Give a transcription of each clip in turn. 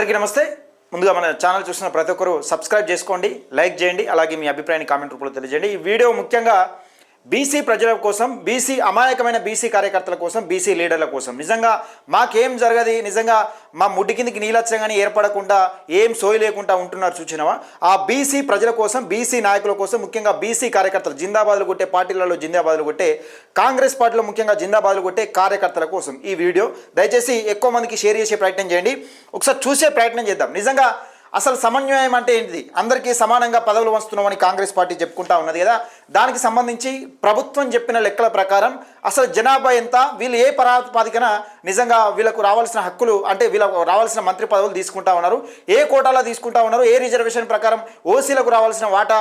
అందరికీ నమస్తే. ముందుగా మన ఛానల్ చూసిన ప్రతి ఒక్కరు సబ్స్క్రైబ్ చేసుకోండి లైక్ చేయండి అలాగే మీ అభిప్రాయాన్ని కామెంట్ రూపంలో తెలియజేయండి. ఈ వీడియో ముఖ్యంగా బీసీ ప్రజల కోసం బీసీ అమాయకమైన బీసీ కార్యకర్తల కోసం బీసీ లీడర్ల కోసం. నిజంగా మాకేం జరగది? నిజంగా మా ముడ్డి కిందికి నీలచ్చం ఏర్పడకుండా ఏం సోయి లేకుండా ఉంటున్నారు చూసినవా? ఆ బీసీ ప్రజల కోసం బీసీ నాయకుల కోసం ముఖ్యంగా బీసీ కార్యకర్తలు జిందాబాద్లు కొట్టే పార్టీలలో జిందాబాద్లు కొట్టే కాంగ్రెస్ పార్టీలో ముఖ్యంగా జిందాబాద్లు కొట్టే కార్యకర్తల కోసం ఈ వీడియో. దయచేసి ఎక్కువ మందికి షేర్ చేసే ప్రయత్నం చేయండి. ఒకసారి చూసే ప్రయత్నం చేద్దాం. నిజంగా అసలు సమన్వయం అంటే ఏంటిది? అందరికీ సమానంగా పదవులు వస్తున్నామని కాంగ్రెస్ పార్టీ చెప్పుకుంటా ఉన్నది కదా? దానికి సంబంధించి ప్రభుత్వం చెప్పిన లెక్కల ప్రకారం అసలు జనాభా ఎంత? వీళ్ళు ఏ ప్రాతిపాదికన నిజంగా వీళ్ళకు రావాల్సిన హక్కులు అంటే వీళ్ళకు రావాల్సిన మంత్రి పదవులు తీసుకుంటా ఉన్నారు. ఏ కోటాలో తీసుకుంటా ఉన్నారు? ఏ రిజర్వేషన్ ప్రకారం ఓసీలకు రావాల్సిన వాటా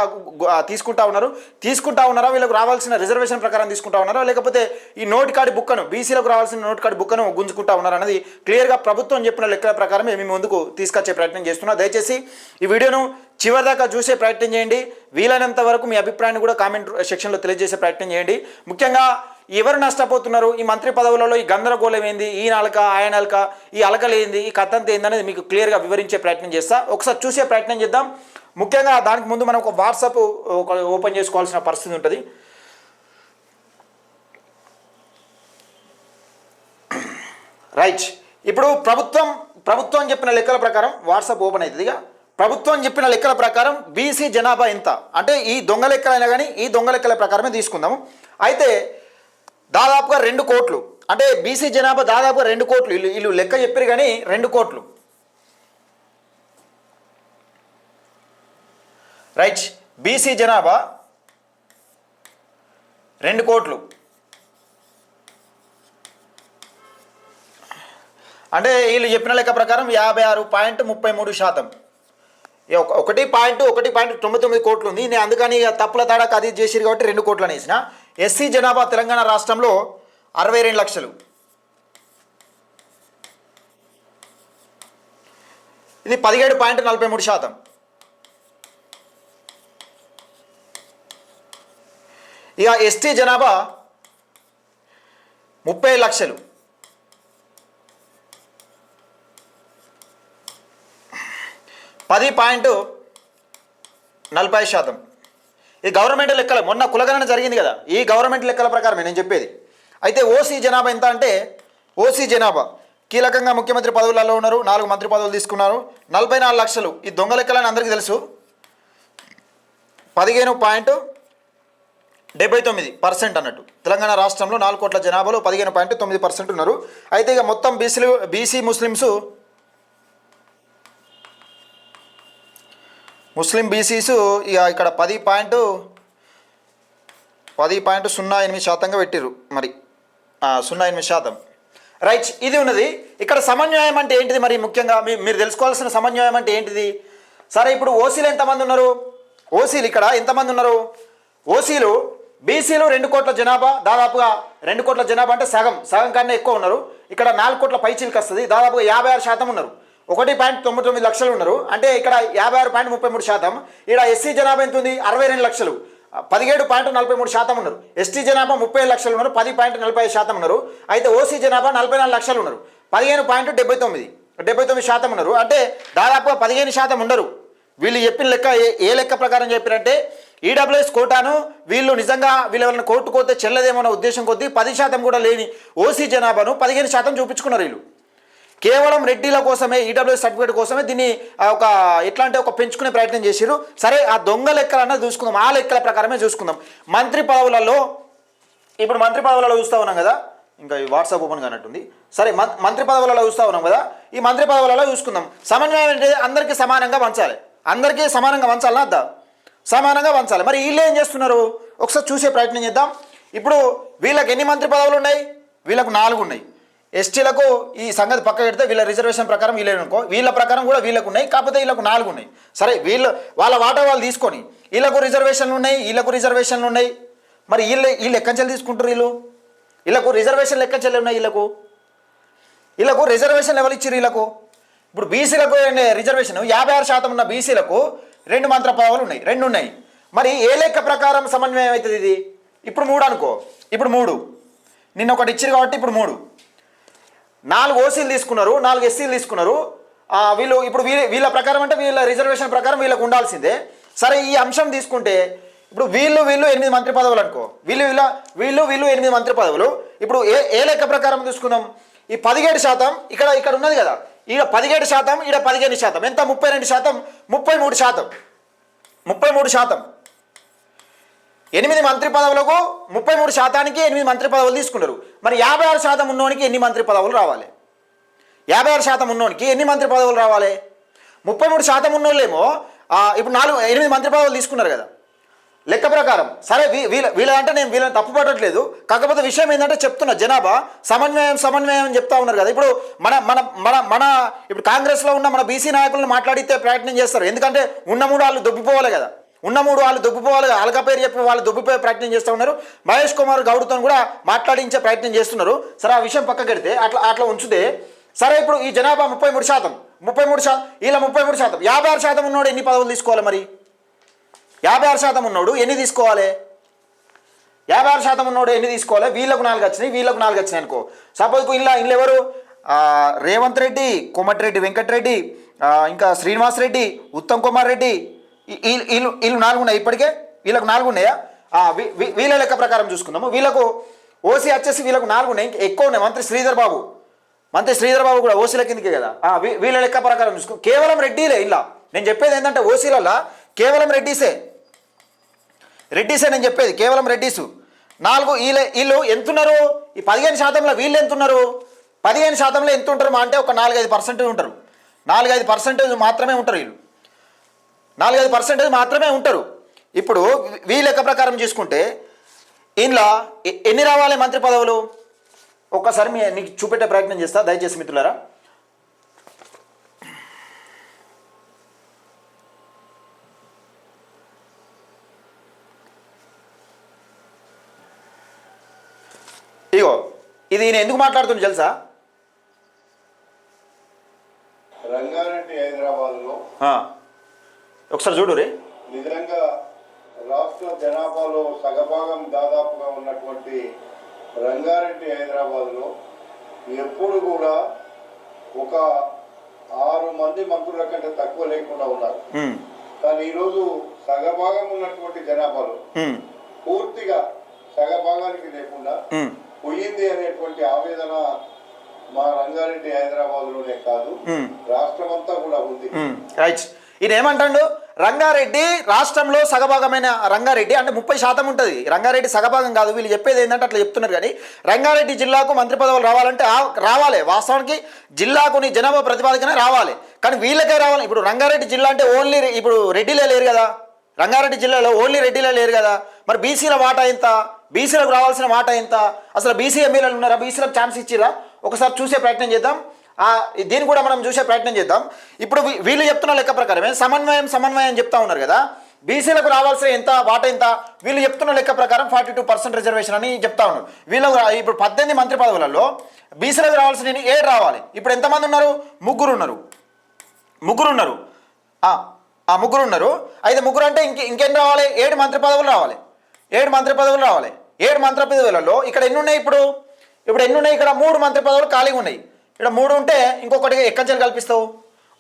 తీసుకుంటా ఉన్నారు? తీసుకుంటా ఉన్నారా? వీళ్ళకు రావాల్సిన రిజర్వేషన్ ప్రకారం తీసుకుంటా ఉన్నారా? లేకపోతే ఈ నోట్ కార్డు బుక్కను బీసీలకు రావాల్సిన నోట్ కార్డు బుక్కను గుంజుకుంటా ఉన్నారు అనేది క్లియర్గా ప్రభుత్వం చెప్పిన లెక్కల ప్రకారం మేము ముందుకు తీసుకొచ్చే ప్రయత్నం చేస్తున్నా. దయచేసి ఈ వీడియోను చివరిదాకా చూసే ప్రయత్నం చేయండి. వీలైనంత వరకు మీ అభిప్రాయాన్ని కూడా కామెంట్ సెక్షన్లో తెలియజేసే ప్రయత్నం చేయండి. ముఖ్యంగా ఎవరు నష్టపోతున్నారు? ఈ మంత్రి పదవులలో ఈ గందరగోళం ఏంది? ఈ నలక ఆయన నాలుక ఈ అలకలేంది ఈ కథంత ఏంది అనేది మీకు క్లియర్గా వివరించే ప్రయత్నం చేస్తా. ఒకసారి చూసే ప్రయత్నం చేద్దాం. ముఖ్యంగా దానికి ముందు మనం ఒక వాట్సాప్ ఒక ఓపెన్ చేసుకోవాల్సిన పరిస్థితి ఉంటుంది. రైట్ ఇప్పుడు ప్రభుత్వం ప్రభుత్వం చెప్పిన లెక్కల ప్రకారం వాట్సాప్ ఓపెన్ అవుతుంది. ఇక ప్రభుత్వం చెప్పిన లెక్కల ప్రకారం బీసీ జనాభా ఎంత? అంటే ఈ దొంగ లెక్కలైనా కానీ ఈ దొంగ లెక్కల ప్రకారమే తీసుకుందాము. అయితే దాదాపుగా రెండు కోట్లు. అంటే బీసీ జనాభా దాదాపుగా రెండు కోట్లు. వీళ్ళు వీళ్ళు లెక్క చెప్పారు కానీ రెండు కోట్లు. రైట్. బీసీ జనాభా రెండు కోట్లు. అంటే వీళ్ళు చెప్పిన లెక్క ప్రకారం యాభై ఆరు పాయింట్ ముప్పై మూడు శాతం. ఒకటి పాయింట్ ఒకటి పాయింట్ తొమ్మిది తొమ్మిది కోట్లు ఉంది. నేను అందుకని తప్పుల తాడాక అది చేసిరు కాబట్టి రెండు కోట్లు అనేసిన. ఎస్సీ జనాభా తెలంగాణ రాష్ట్రంలో అరవై రెండు లక్షలు. ఇది పదిహేడు పాయింట్ నలభై మూడు శాతం. ఇక ఎస్టీ జనాభా ముప్పై లక్షలు. పది పాయింట్ నలభై శాతం. ఇది గవర్నమెంట్ లెక్కల మొన్న కులగణన జరిగింది కదా ఈ గవర్నమెంట్ లెక్కల ప్రకారమే నేను చెప్పేది. అయితే ఓసీ జనాభా ఎంత అంటే ఓసీ జనాభా కీలకంగా ముఖ్యమంత్రి పదవులలో ఉన్నారు నాలుగు మంత్రి పదవులు తీసుకున్నారు నలభై నాలుగు లక్షలు. ఈ దొంగ లెక్కలని అందరికీ తెలుసు. పదిహేను పాయింట్ డెబ్బై తొమ్మిది పర్సెంట్ అన్నట్టు. తెలంగాణ రాష్ట్రంలో నాలుగు కోట్ల జనాభాలో పదిహేను పాయింట్ తొమ్మిది పర్సెంట్ ఉన్నారు. అయితే ఇక మొత్తం బీసీలు బీసీ ముస్లిమ్స్ ముస్లిం బీసీస్ ఇక ఇక్కడ పది పాయింట్ పది పాయింట్ సున్నా ఎనిమిది శాతంగా పెట్టిర్రు మరి. సున్నా ఎనిమిది శాతం. రైట్ ఇది ఉన్నది. ఇక్కడ సమన్వయం అంటే ఏంటిది మరి ముఖ్యంగా? మీరు తెలుసుకోవాల్సిన సమన్వయం అంటే ఏంటిది? సరే ఇప్పుడు ఓసీలు ఎంతమంది ఉన్నారు? ఓసీలు ఇక్కడ ఎంతమంది ఉన్నారు? ఓసీలు బీసీలు రెండు కోట్ల జనాభా దాదాపుగా రెండు కోట్ల జనాభా అంటే సగం సగం కన్నా ఎక్కువ ఉన్నారు. ఇక్కడ నాలుగు కోట్ల పైచీలకు వస్తుంది. దాదాపుగా యాభై ఆరు శాతం ఉన్నారు. ఒకటి పాయింట్ తొమ్మిది తొమ్మిది లక్షలు ఉన్నారు. అంటే ఇక్కడ యాభై ఆరు పాయింట్ ముప్పై మూడు శాతం. ఇక్కడ ఎస్సీ జనాభా ఎంత ఉంది? అరవై రెండు లక్షలు. పదిహేడు పాయింట్ నలభై మూడు శాతం ఉన్నారు. ఎస్టీ జనాభా ముప్పై లక్షలు ఉన్నారు. పది పాయింట్ నలభై ఐదు శాతం ఉన్నారు. అయితే ఓసీ జనాభా నలభై నాలుగు లక్షలు ఉన్నారు. పదిహేను పాయింట్ డెబ్బై తొమ్మిది. డెబ్బై తొమ్మిది శాతం ఉన్నారు. అంటే దాదాపుగా పదిహేను శాతం ఉండరు. వీళ్ళు చెప్పిన లెక్క ఏ- ఏ లెక్క ప్రకారం చెప్పారంటే ఈడబ్ల్యూఎస్ కోటాను వీళ్ళు నిజంగా వీళ్ళు కోర్టుకోతే కోర్టు కోతే ఉద్దేశం కొద్దీ పది శాతం కూడా లేని ఓసీ జనాభాను పదిహేను శాతం చూపించుకున్నారు వీళ్ళు. కేవలం రెడ్డిల కోసమే ఈడబ్ల్యూఎస్ సర్టిఫికేట్ కోసమే దీన్ని ఒక ఎట్లా అంటే ఒక పెంచుకునే ప్రయత్నం చేశారు సరే ఆ దొంగ లెక్కలన్న చూసుకుందాం. ఆ లెక్కల ప్రకారమే చూసుకుందాం. మంత్రి పదవులలో ఇప్పుడు మంత్రి పదవులలో చూస్తూ ఉన్నాం కదా. ఇంకా ఈ వాట్సాప్ ఓపెన్ కానట్టుంది. సరే మం- మంత్రి పదవులలో చూస్తూ ఉన్నాం కదా. ఈ మంత్రి పదవులలో చూసుకుందాం. సమన్వయం అంటే అందరికీ సమానంగా పంచాలి అందరికీ సమానంగా పంచాలని అద్దా? సమానంగా పంచాలి మరి వీళ్ళు ఏం చేస్తున్నారు? ఒకసారి చూసే ప్రయత్నం చేద్దాం. ఇప్పుడు వీళ్ళకి ఎన్ని మంత్రి పదవులు ఉన్నాయి? వీళ్ళకు నాలుగు ఉన్నాయి. ఎస్టీలకు ఈ సంగతి పక్క పెడితే వీళ్ళ రిజర్వేషన్ ప్రకారం వీళ్ళు అనుకో వీళ్ళ ప్రకారం కూడా వీళ్ళకు ఉన్నాయి కాకపోతే వీళ్ళకు నాలుగు ఉన్నాయి సరే వీళ్ళు వాళ్ళ వాటా వాళ్ళు తీసుకొని వీళ్ళకు రిజర్వేషన్లు ఉన్నాయి వీళ్ళకు రిజర్వేషన్లు ఉన్నాయి. మరి వీళ్ళు వీళ్ళు ఎక్కంచెలు తీసుకుంటారు వీళ్ళు? వీళ్ళకు రిజర్వేషన్లు ఎక్కంచెలు ఉన్నాయి వీళ్ళకు? వీళ్ళకు రిజర్వేషన్ ఎవరు ఇచ్చారు వీళ్ళకు? ఇప్పుడు బీసీలకు రిజర్వేషన్? యాభై ఆరు శాతం ఉన్న బీసీలకు రెండు మంత్ర పదవులు ఉన్నాయి రెండు ఉన్నాయి. మరి ఏ లెక్క ప్రకారం సమన్వయం అవుతుంది ఇది? ఇప్పుడు మూడు అనుకో. ఇప్పుడు మూడు. నిన్న ఒకటి ఇచ్చారు కాబట్టి ఇప్పుడు మూడు. నాలుగు ఓసీలు తీసుకున్నారు నాలుగు ఎస్సీలు తీసుకున్నారు. వీళ్ళు ఇప్పుడు వీళ్ళ వీళ్ళ ప్రకారం అంటే వీళ్ళ రిజర్వేషన్ ప్రకారం వీళ్ళకు ఉండాల్సిందే. సరే ఈ అంశం తీసుకుంటే ఇప్పుడు వీళ్ళు వీళ్ళు ఎనిమిది మంత్రి పదవులు అనుకో. వీళ్ళు వీళ్ళ వీళ్ళు వీళ్ళు ఎనిమిది మంత్రి పదవులు. ఇప్పుడు ఏ ఏ లెక్క ప్రకారం తీసుకుందాం ఈ పదిహేడు శాతం ఇక్కడ ఇక్కడ ఉన్నది కదా. ఈడ పదిహేడు శాతం ఈడ పదిహేను శాతం. ఎంత? ముప్పై రెండు శాతం ముప్పై మూడు శాతం. ముప్పై మూడు శాతం. ఎనిమిది మంత్రి పదవులకు ముప్పై మూడు శాతానికి ఎనిమిది మంత్రి పదవులు తీసుకున్నారు మరి యాభై ఆరు శాతం ఉన్నోనికి ఎన్ని మంత్రి పదవులు రావాలి? యాభై ఆరు శాతం ఉన్నోనికి ఎన్ని మంత్రి పదవులు రావాలి? ముప్పై మూడు శాతం ఉన్నోళ్ళేమో ఇప్పుడు నాలుగు ఎనిమిది మంత్రి పదవులు తీసుకున్నారు కదా. లెక్క ప్రకారం. సరే వీ వీళ్ళ వీళ్ళంటే నేను వీళ్ళని తప్పుపట్టట్లేదు కాకపోతే విషయం ఏంటంటే చెప్తున్నా జనాభా సమన్వయం సమన్వయం అని చెప్తా ఉన్నారు కదా. ఇప్పుడు మన మన మన మన ఇప్పుడు కాంగ్రెస్లో ఉన్న మన బీసీ నాయకులను మాట్లాడితే ప్రయత్నం చేస్తారు. ఎందుకంటే ఉన్న మూడు వాళ్ళు దొబ్బిపోవాలి కదా. ఉన్న మూడు వాళ్ళు దొబ్బిపోవాలి కదా అలక పేరు చెప్పి వాళ్ళు దొబ్బిపోయే ప్రయత్నం చేస్తూ ఉన్నారు. మహేష్ కుమార్ గౌడ్తో కూడా మాట్లాడించే ప్రయత్నం చేస్తున్నారు. సరే ఆ విషయం పక్కకెడితే అట్లా అట్లా ఉంచితే సరే ఇప్పుడు ఈ జనాభా ముప్పై మూడు శాతం ముప్పై మూడు శాతం వీళ్ళ ముప్పై మూడు శాతం యాభై ఆరు శాతం ఉన్నోడు ఎన్ని పదవులు తీసుకోవాలి మరి? యాభై ఆరు శాతం ఉన్నోడు ఎన్ని తీసుకోవాలి? యాభై ఆరు శాతం ఉన్నోడు ఎన్ని తీసుకోవాలి? వీళ్ళకు నాలుగు వచ్చినాయి వీళ్ళకు నాలుగు వచ్చినాయి అనుకో. సపోజ్ ఇలా ఇల్లు ఎవరు? రేవంత్ రెడ్డి కోమటిరెడ్డి వెంకటరెడ్డి ఇంకా శ్రీనివాస్ రెడ్డి ఉత్తమ్ కుమార్ రెడ్డి వీళ్ళు వీళ్ళు నాలుగు ఉన్నాయి ఇప్పటికే. వీళ్ళకు నాలుగు ఉన్నాయా? వీ- వీ- వీళ్ళ లెక్క ప్రకారం చూసుకుందాము. వీళ్ళకు ఓసీ వచ్చేసి వీళ్ళకు నాలుగు ఉన్నాయి. ఎక్కువ ఉన్నాయి. మంత్రి శ్రీధర్ బాబు. మంత్రి శ్రీధర్ బాబు కూడా ఓసీల కిందకే కదా. ఆ, వీళ్ళ లెక్క ప్రకారం చూసుకో కేవలం రెడ్డిలే ఇలా. నేను చెప్పేది ఏంటంటే ఓసీలలో కేవలం రెడ్డిసే. రెడ్డిసే నేను చెప్పేది. కేవలం రెడ్డిసు. నాలుగు వీళ్ళ వీళ్ళు ఎంతున్నారు? ఈ పదిహేను శాతంలో వీళ్ళు ఎంతున్నారు? పదిహేను శాతంలో ఎంత ఉంటారు మా అంటే ఒక నాలుగైదు పర్సెంటేజ్ ఉంటారు. నాలుగైదు పర్సెంటేజ్ మాత్రమే ఉంటారు వీళ్ళు. నాలుగైదు పర్సెంటేజ్ మాత్రమే ఉంటారు. ఇప్పుడు వీళ్ళ లెక్క ప్రకారం చూసుకుంటే ఇంట్లో ఎ- ఎన్ని రావాలి మంత్రి పదవులు? ఒక్కసారి మీ నీకు చూపెట్టే ప్రయత్నం చేస్తా దయచేసి మిత్రులారా. ఇగో ఇది నేను ఎందుకు మాట్లాడుతుంది తెలుసా? రంగారెడ్డి హైదరాబాద్లో ఆ, ఒకసారి చూడు రే. నిజంగా రాష్ట్ర జనాభాలో సగభాగం దాదాపుగా ఉన్నటువంటి రంగారెడ్డి హైదరాబాద్లో ఎప్పుడు కూడా ఒక ఆరు మంది మంత్రుల కంటే తక్కువ లేకుండా ఉన్నారు. కానీ ఈరోజు సగభాగం ఉన్నటువంటి జనాభాలో పూర్తిగా సగభాగానికి లేకుండా పోయింది అనేటువంటి ఆవేదన మా రంగారెడ్డి హైదరాబాద్లోనే కాదు. రాష్ట్రం అంతా కూడా ఉంది. రైట్. ఈయన ఏమంటాడు? రంగారెడ్డి రాష్ట్రంలో సగభాగమైన రంగారెడ్డి అంటే ముప్పై శాతం ఉంటుంది. రంగారెడ్డి సగభాగం కాదు. వీళ్ళు చెప్పేది ఏంటంటే అట్లా చెప్తున్నారు కానీ రంగారెడ్డి జిల్లాకు మంత్రి పదవులు రావాలంటే రావాలి. వాస్తవానికి జిల్లాకు నీ జనాభా ప్రతిపాదికనే రావాలి. కానీ వీళ్ళకే రావాలి. ఇప్పుడు రంగారెడ్డి జిల్లా అంటే ఓన్లీ ఇప్పుడు రెడ్డిలే లేరు కదా. రంగారెడ్డి జిల్లాలో ఓన్లీ రెడ్డిలే లేరు కదా. మరి బీసీల వాటా ఎంత? బీసీలకు రావాల్సిన వాటా ఎంత? అసలు బీసీ ఎమ్మెల్యేలు ఉన్నారా? బీసీలకు ఛాన్స్ ఇచ్చిరా ఒకసారి చూసే ప్రయత్నం చేద్దాం. దీన్ని కూడా మనం చూసే ప్రయత్నం చేద్దాం. ఇప్పుడు వీళ్ళు చెప్తున్న లెక్క ప్రకారమే సమన్వయం సమన్వయం చెప్తా ఉన్నారు కదా? బీసీలకు రావాల్సిన ఎంత వాట ఎంత? వీళ్ళు చెప్తున్న లెక్క ప్రకారం ఫార్టీ టూ పర్సెంట్ రిజర్వేషన్ అని చెప్తా ఉన్నారు. వీళ్ళు ఇప్పుడు పద్దెనిమిది మంత్రి పదవులలో బీసీలకు రావాల్సిన ఏడు రావాలి. ఇప్పుడు ఎంతమంది ఉన్నారు? ముగ్గురు ఉన్నారు. ముగ్గురు ఉన్నారు. ఆ, ముగ్గురు ఉన్నారు. అయితే ముగ్గురు అంటే ఇంకే ఇంకేం రావాలి? ఏడు మంత్రి పదవులు రావాలి. ఏడు మంత్రి పదవులు రావాలి. ఏడు మంత్రి పదవులలో ఇక్కడ ఎన్ని ఉన్నాయి ఇప్పుడు? ఇప్పుడు ఎన్ని ఉన్నాయి? ఇక్కడ మూడు మంత్రి పదవులు ఖాళీగా ఉన్నాయి. ఇక్కడ మూడు ఉంటే ఇంకొకటి ఎక్కంచెలు కల్పిస్తావు.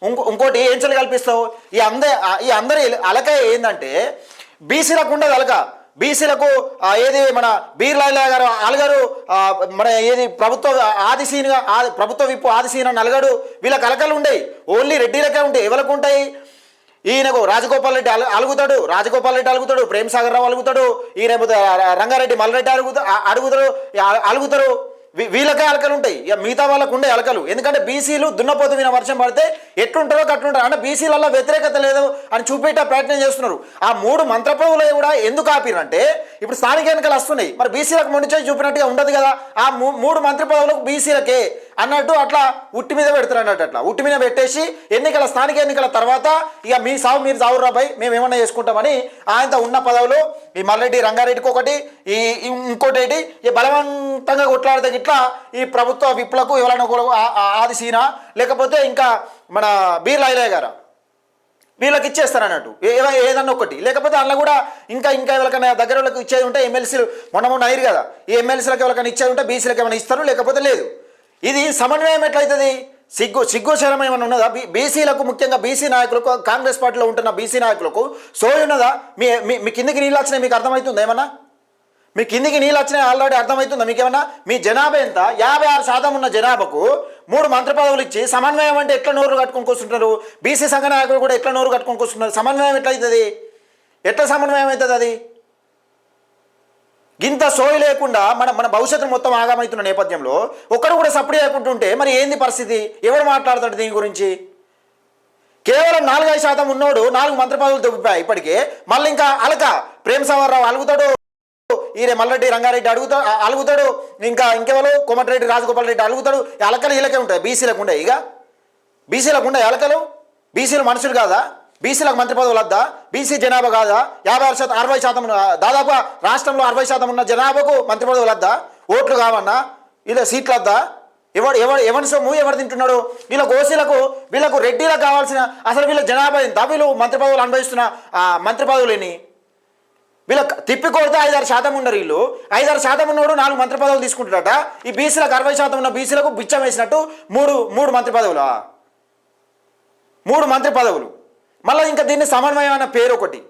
ఇంకో ఇంకోటి ఏంచెలు కల్పిస్తావు. ఈ అందరి ఈ అందరి అలక ఏంటంటే బీసీలకు ఉండదు అలక. బీసీలకు ఏది మన బీర్లాయిలా గారు అలగారు మన ఏది ప్రభుత్వ ఆదిశీనిగా ఆది ప్రభుత్వ విప్పు ఆదిశీన నలగడు వీళ్ళకి అలకలు ఉండేవి ఓన్లీ రెడ్డిలకే ఉంటాయి ఎవరికి ఉంటాయి? ఈయనకు రాజగోపాల్ రెడ్డి అలు అలుగుతాడు. రాజగోపాల్ రెడ్డి అలుగుతాడు. ప్రేమ్ సాగర్ రావు అలుగుతాడు ఈయన రంగారెడ్డి మల్లరెడ్డి అలుగుతా అడుగుతారు. అలుగుతారు. వీళ్ళకే అలకలు ఉంటాయి. ఇక మిగతా వాళ్ళకు ఉండే అలకలు. ఎందుకంటే బీసీలు దున్నపోతు మీద వర్షం పడితే ఎట్లుంటారో అట్లుంటారు అంటే బీసీలలో వ్యతిరేకత లేదు అని చూపెట్టే ప్రయత్నం చేస్తున్నారు. ఆ మూడు మంత్రపదవులు కూడా ఎందుకు ఆపిరంటే ఇప్పుడు స్థానిక ఎన్నికలు వస్తున్నాయి. మరి బీసీలకు మొండి చూపినట్టుగా ఉండదు కదా. ఆ మూడు మంత్రి పదవులకు బీసీలకే అన్నట్టు అట్లా ఉట్టి మీద పెడతారు అన్నట్టు అట్లా. ఉట్టి మీద పెట్టేసి ఎన్నికల స్థానిక ఎన్నికల తర్వాత ఇక మీ సావు మీరు సాగు మేము ఏమన్నా చేసుకుంటామని ఆయనతో ఉన్న పదవులు ఈ మల్లెడ్డి రంగారెడ్డికి ఒకటి ఈ ఈ ఇంకోటి ఈ బలవంతంగా కొట్లాడితే ఇట్లా ఈ ప్రభుత్వ విప్లకు ఎవరైనా కూడా ఆది సీనా లేకపోతే ఇంకా మన బీర్లా ఐలయ్య గారా? వీళ్ళకి ఇచ్చేస్తారు అన్నట్టు. ఏదన్నా ఒకటి. లేకపోతే అందులో కూడా ఇంకా ఇంకా ఎవరికైనా దగ్గర వాళ్ళకి ఇచ్చేది ఉంటే ఎమ్మెల్సీలు మొన్న మొన్న అయ్యారు కదా. ఈ ఎమ్మెల్సీలకు ఎవరికైనా ఇచ్చేది ఉంటే బీసీలకు ఏమైనా ఇస్తారు లేకపోతే లేదు. ఇది సమన్వయం ఎట్లయితుంది? సిగ్గు సిగ్గు శరం ఏమైనా ఉన్నదా? బీ బీసీలకు ముఖ్యంగా బీసీ నాయకులకు కాంగ్రెస్ పార్టీలో ఉంటున్న బీసీ నాయకులకు సోయి ఉన్నదా? మీ మీ కిందికి నీళ్ళు వచ్చినాయి మీకు అర్థమవుతుందా ఏమన్నా? మీ కిందికి నీళ్ళు వచ్చినాయి ఆల్రెడీ అర్థమవుతుందా మీకేమన్నా మీ జనాభా ఎంత? యాభై ఆరు శాతం ఉన్న జనాభాకు మూడు మంత్రి పదవులు ఇచ్చి సమన్వయం అంటే ఎట్లా నోరు కట్టుకొని కూర్చుంటున్నారు బీసీ సంఘ నాయకులు కూడా ఎట్లా నోరు కట్టుకొని కూర్చుంటున్నారు? సమన్వయం ఎట్లయితుంది? అవుతుంది ఎట్లా సమన్వయం అవుతుంది అది? గింత సోయి లేకుండా మన మన భవిష్యత్తు మొత్తం ఆగమవుతున్న నేపథ్యంలో ఒకరు కూడా సప్లై అయిపోతుంటే మరి ఏంది పరిస్థితి? ఎవడు మాట్లాడతాడు దీని గురించి? కేవలం నాలుగైదు శాతం ఉన్నోడు నాలుగు మంత్రి పదవులు దొబ్బిపోయాయి ఇప్పటికే. మళ్ళీ ఇంకా అలక. ప్రేమ సవర్రావు అలుగుతాడు. ఈయన మల్లరెడ్డి రంగారెడ్డి అడుగుతాడు అలుగుతాడు. ఇంకా ఇంకెవరు? కోమటిరెడ్డి రాజగోపాల్ రెడ్డి అలుగుతాడు అలకలు వీళ్ళకే ఉంటాయి. బీసీలకు ఉండే ఇక. బీసీలకు ఉండే అలకలు. బీసీలు మనుషులు కాదా? బీసీలకు మంత్రి పదవులు వద్దా? బీసీ జనాభా కాదా? యాభై ఆరు శాతం అరవై శాతం దాదాపు రాష్ట్రంలో అరవై శాతం ఉన్న జనాభాకు మంత్రి పదవులు వద్దా? ఓట్లు కావన్నా? ఇలా సీట్లు వద్దా? ఎవడు ఎవడు ఎవరి సొమ్ము ఎవరు తింటున్నాడు? వీళ్ళ ఓసీలకు వీళ్ళకు రెడ్డిలకు కావాల్సిన అసలు వీళ్ళ జనాభా ఎంత? వీళ్ళు మంత్రి పదవులు అనుభవిస్తున్న మంత్రి పదవులేని? వీళ్ళ తిప్పి కొడితే ఐదారు శాతం ఉన్నారు వీళ్ళు. ఐదారు శాతం ఉన్నోడు నాలుగు మంత్రి పదవులు తీసుకుంటాడట ఈ బీసీలకు అరవై శాతం ఉన్న బీసీలకు బిచ్చం వేసినట్టు మూడు మూడు మంత్రి పదవులా? మూడు మంత్రి పదవులు. మళ్ళీ ఇంకా దీన్ని సమన్వయం అనే పేరు ఒకటి.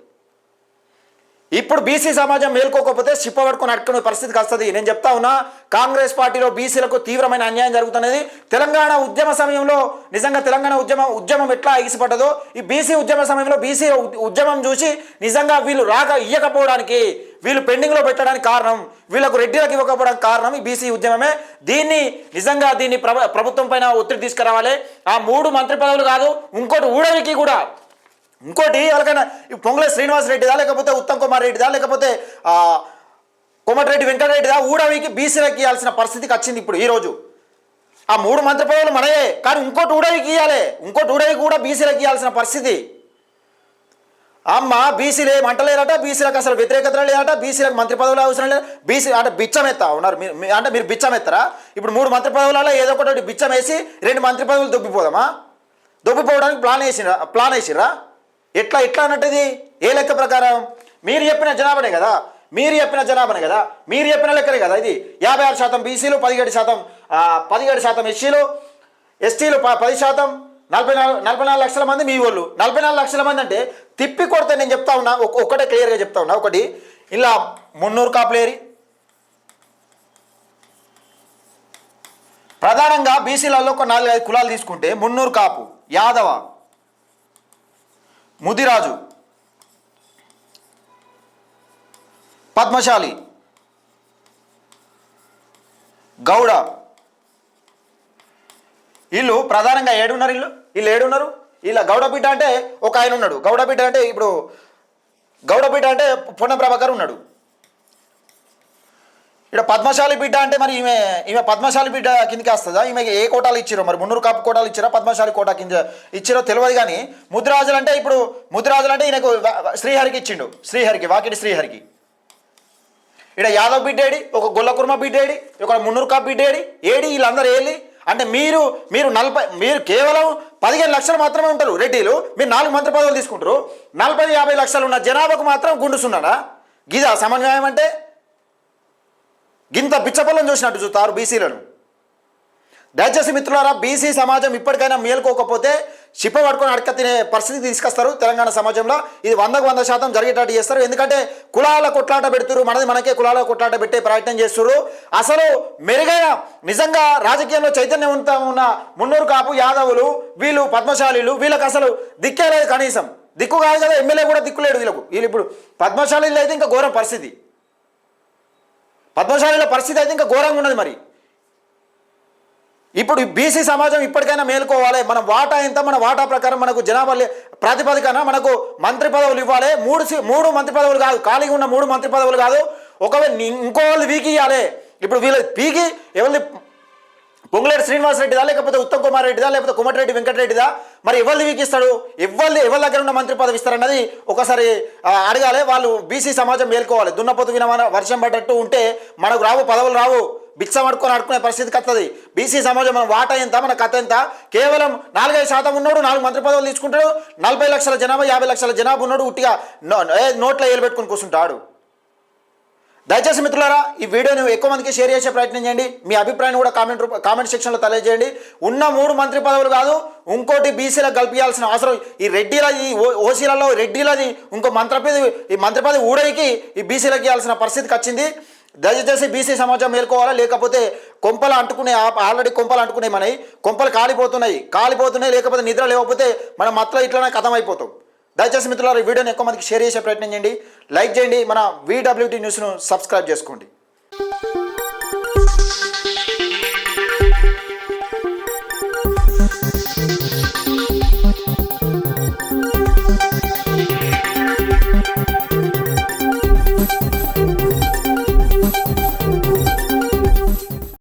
ఇప్పుడు బీసీ సమాజం మేల్కోకపోతే చిప్ప పట్టుకొని అట్టుకునే పరిస్థితికి వస్తుంది. నేను చెప్తా ఉన్నా కాంగ్రెస్ పార్టీలో బీసీలకు తీవ్రమైన అన్యాయం జరుగుతున్నది. తెలంగాణ ఉద్యమ సమయంలో నిజంగా తెలంగాణ ఉద్యమం ఉద్యమం ఎట్లా ఎగిసిపడ్డదో ఈ బీసీ ఉద్యమ సమయంలో బీసీ ఉద్యమం చూసి నిజంగా వీళ్ళు రాక ఇయ్యకపోవడానికి వీళ్ళు పెండింగ్లో పెట్టడానికి కారణం వీళ్ళకు రెడ్డిలకు ఇవ్వకపోవడానికి కారణం ఈ బీసీ ఉద్యమమే. దీన్ని నిజంగా దీన్ని ప్రభ ప్రభుత్వం పైన ఒత్తిడి తీసుకురావాలి. ఆ మూడు మంత్రి పదవులు కాదు ఇంకోటి ఊడవికి కూడా. ఇంకోటి ఎవరికైనా పొంగలే పొంగుల శ్రీనివాస్ రెడ్డిదా లేకపోతే ఉత్తమ్ కుమార్ రెడ్డిదా లేకపోతే కోమటిరెడ్డి వెంకటరెడ్డిదా ఊడవికి బీసీలకు ఇవ్వాల్సిన పరిస్థితికి వచ్చింది ఇప్పుడు ఈరోజు ఆ మూడు మంత్రి పదవులు మనయే కానీ ఇంకోటి ఊడవికి ఇవ్వాలి ఇంకోటి ఊడవి కూడా బీసీలకు ఇవ్వాల్సిన పరిస్థితి. అమ్మ బీసీలు ఏం అంటలేరట బీసీలకు అసలు వ్యతిరేకత లేదట బీసీలకు మంత్రి పదవులు అవసరం లేదు. బీసీ అంటే బిచ్చమెత్తా ఉన్నారు. మీరు మీ- అంటే మీరు బిచ్చమెత్తరా ఇప్పుడు మూడు మంత్రి పదవులలో ఏదో ఒకటి బిచ్చం వేసి రెండు మంత్రి పదవులు దొబ్బిపోదామా? దొబ్బిపోవడానికి ప్లాన్ వేసిరా ప్లాన్ వేసిరా? ఎట్లా ఎట్లా అన్నట్టుది? ఏ లెక్క ప్రకారం? మీరు చెప్పిన జనాభానే కదా? మీరు చెప్పిన జనాభానే కదా? మీరు చెప్పిన లెక్కనే కదా ఇది? యాభై ఆరు శాతం బీసీలు పదిహేడు శాతం పదిహేడు శాతం ఎస్సీలు ఎస్టీలు ప పది శాతం నలభై నాలుగు నలభై నాలుగు లక్షల మంది మీ వాళ్ళు నలభై నాలుగు లక్షల మంది అంటే తిప్పి కొడితే నేను చెప్తా ఉన్నా ఒక్కటే క్లియర్గా చెప్తా ఉన్నా. ఒకటి ఇలా మున్నూరు కాపులేరి. ప్రధానంగా బీసీలలో ఒక నాలుగు ఐదు కులాలు తీసుకుంటే మున్నూరు కాపు. యాదవ ముదిరాజు. పద్మశాలి. గౌడ. వీళ్ళు ప్రధానంగా ఏడున్నారు వీళ్ళు వీళ్ళు ఏడున్నారు? వీళ్ళ గౌడపీఠ అంటే ఒక ఆయన ఉన్నాడు. గౌడపీఠ అంటే ఇప్పుడు గౌడపీఠ అంటే పొన్న ప్రభాకర్ ఉన్నాడు. ఇక్కడ పద్మశాలి బిడ్డ అంటే మరి ఈమె ఈమె పద్మశాలి బిడ్డ కిందకి వస్తుందా? ఈమె ఏ కోటాలు ఇచ్చారో? మరి మున్నూరు కాపు కోటాలు ఇచ్చారా? పద్మశాలి కోట కింద ఇచ్చారో తెలియదు కానీ ముద్రాజులు అంటే ఇప్పుడు ముద్రాజులు అంటే ఈయనకు శ్రీహరికి ఇచ్చిండు. శ్రీహరికి వాకిటి శ్రీహరికి. ఇక్కడ యాదవ్ బిడ్డేడి ఒక గొల్లకుర్మ బిడ్డేడి ఒక మున్నూరు కాపు బిడ్డేడి ఏడి వీళ్ళందరూ ఏళ్ళి అంటే మీరు మీరు నలభై మీరు కేవలం పదిహేను లక్షలు మాత్రమే ఉంటారు రెడ్డిలు మీరు నాలుగు మంత్రి పదవులు తీసుకుంటారు. నలభై యాభై లక్షలు ఉన్న జనాభాకు మాత్రం గుండుసున్నారా గిదా సమన్వయం అంటే గింత బిచ్చపల్లం చూసినట్టు చూస్తారు బీసీలను. దయచేసి మిత్రులారా బీసీ సమాజం ఇప్పటికైనా మేల్కోకపోతే చిప్ప పట్టుకొని అడక తినే పరిస్థితి తీసుకొస్తారు తెలంగాణ సమాజంలో. ఇది వందకు వంద శాతం జరిగేటట్టు చేస్తారు. ఎందుకంటే కులాల కొట్లాట పెడుతురు మనది మనకే కులాల కొట్లాట పెట్టే ప్రయత్నం చేస్తున్నారు అసలు మెరుగైన నిజంగా రాజకీయంలో చైతన్యవంతం ఉన్న మున్నూరు కాపు యాదవులు వీళ్ళు పద్మశాలీలు వీళ్ళకి అసలు దిక్కే లేదు కనీసం. దిక్కు కాదు కదా ఎమ్మెల్యే కూడా దిక్కులేడు వీళ్ళకు. వీళ్ళు ఇప్పుడు పద్మశాలీలు అయితే ఇంకా ఘోర పరిస్థితి. పద్మశాలీల పరిస్థితి అయితే ఇంకా ఘోరంగా ఉన్నది మరి. ఇప్పుడు బీసీ సమాజం ఇప్పటికైనా మేల్కోవాలి. మన వాటా ఎంత? మన వాటా ప్రకారం మనకు జనాభా లే- ప్రాతిపదికన మనకు మంత్రి పదవులు ఇవ్వాలి. మూడు మూడు మంత్రి పదవులు కాదు. ఖాళీగా ఉన్న మూడు మంత్రి పదవులు కాదు. ఒకవేళ ఇంకో వాళ్ళు వీకి ఇవ్వాలి ఇప్పుడు వీళ్ళు పీకి ఎవరిని పొంగులేటి శ్రీనివాస్ రెడ్డిదా లేకపోతే ఉత్తమ్ కుమార్ రెడ్డిదా లేకపోతే కుమటిరెడ్డి వెంకటరెడ్డిదా? మరి ఎవరిని వీకిస్తాడు? ఎవరిని ఎవరి దగ్గర ఉన్న మంత్రి పదవి ఇస్తారన్నది ఒకసారి అడగాలి. వాళ్ళు బీసీ సమాజం మేల్కోవాలి. దున్నపోతు వినమాన వర్షం పడ్డట్టు ఉంటే మనకు రావు పదవులు రావు. బిచ్చం అడుకొని అడుకునే పరిస్థితికి వస్తుంది బీసీ సమాజం మన వాటా ఎంత మన కథ ఎంత? కేవలం నాలుగైదు శాతం ఉన్నాడు నాలుగు మంత్రి పదవులు తీసుకుంటాడు. నలభై లక్షల జనాభా యాభై లక్షల జనాభా ఉన్నాడు ఉట్టిగా నోట్లో ఏలు పెట్టుకుని కూర్చుంటాడు. దయచేసి మిత్రులారా ఈ వీడియోని ఎక్కువ మందికి షేర్ చేసే ప్రయత్నం చేయండి. మీ అభిప్రాయాన్ని కూడా కామెంట్ రూప కామెంట్ సెక్షన్లో తెలియజేయండి. ఉన్న మూడు మంత్రి పదవులు కాదు ఇంకోటి బీసీలకు కల్పించాల్సిన అవసరం. ఈ రెడ్డిలది ఓ- ఓసీలలో రెడ్డిలది ఇంకో మంత్రి ఈ మంత్రి పదవి ఊడైకి ఈ బీసీలకు ఇవ్వాల్సిన పరిస్థితికి వచ్చింది. దయచేసి బీసీ సమాజం మేల్కోవాలా? లేకపోతే కొంపలు అంటుకునే ఆల్రెడీ కొంపలు అంటుకునే మనవి కొంపలు కాలిపోతున్నాయి. కాలిపోతున్నాయి లేకపోతే నిద్ర లేకపోతే మనం మత్తులో ఇట్లనే కథం అయిపోతాం దయచేసి మిత్రులారు ఈ వీడియోని ఎక్కువ మందికి షేర్ చేసే ప్రయత్నం చేయండి. లైక్ చేయండి. మన వీడబ్ల్యూటీ న్యూస్ను సబ్స్క్రైబ్ చేసుకోండి.